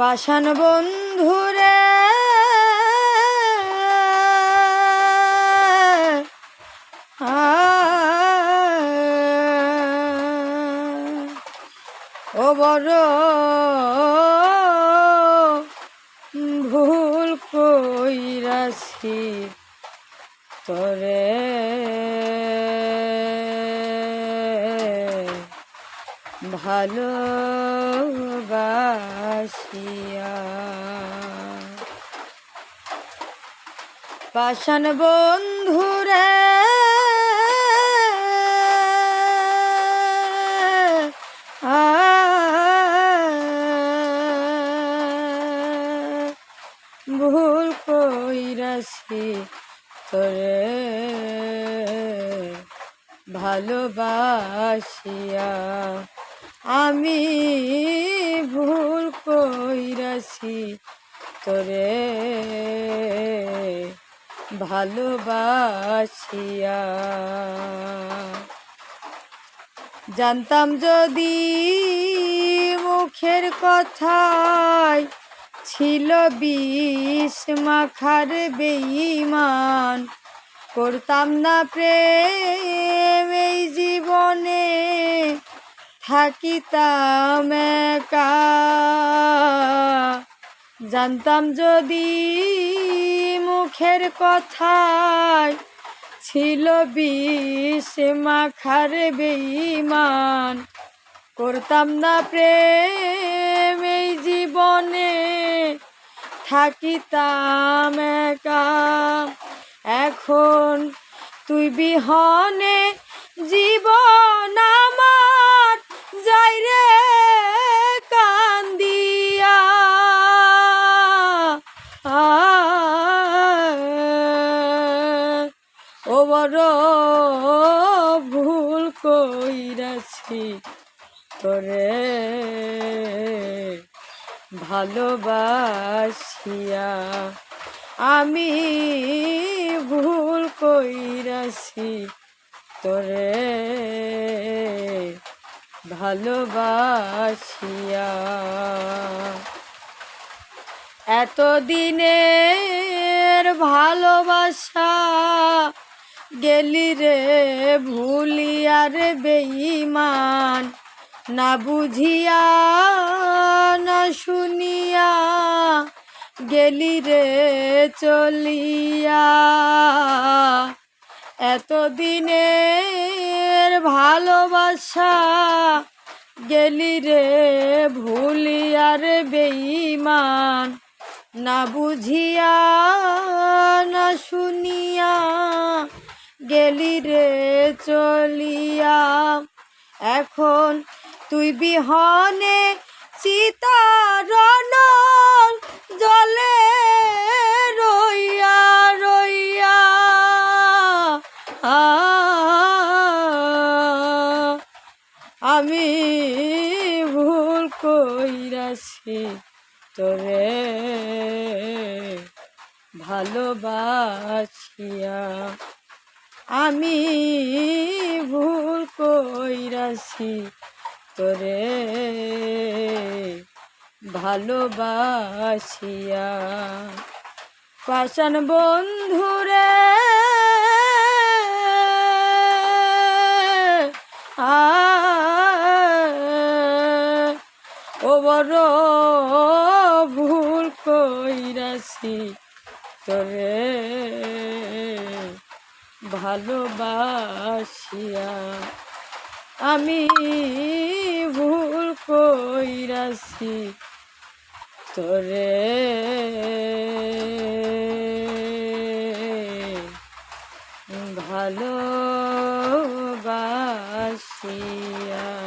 পাষাণ বন্ধুরে। ও বড় ভুল কইরাছি তরে। ভালোবাসিয়া। পাষাণ বন্ধুরে ভুল কইরাছি তোরে। ভালোবাসিয়া। আমি ভুল কইরাছি তোরে ভালোবাসিয়া। জানতাম যদি মুখের কথায় ছিল বিষ মাখার বেইমান করতাম না প্রেম এই জীবনে থাকিতাম জানতাম যদি মুখের কথায় ছিল বিষ, মাখার বেইমান করতাম না প্রেম এই জীবনে, থাকিতাম এখন তুই বিহনে জীবন বড় ভুল কইরাছি তোরে। ভালোবাসিয়া আমি ভুল কইরাছি তোরে। ভালোবাসিয়া এতদিনের ভালোবাসা গেলি রে ভুলিয়া রে বেইমান না বুঝিয়া, না শুনিয়া গেলি রে চলিয়া। এতদিনের ভালোবাসা গেলি রে ভুলিয়া রে বেইমান না বুঝিয়া, না শুনিয়া গেলি রে চলিয়া। এখন তুই বিহনে চিতারণ জলে রইয়া রইয়া। আমি ভুল কইরাছি তোরে। ভালোবাসিয়া। আমি ভুল কইরাছি তোরে। ভালোবাসিয়া পাশান বন্ধুরে। ও বড় ভুল কইরাছি তোরে। ভালোবাসিয়া। আমি ভুল কইরাছি তোরে। ভালোবাসিয়া।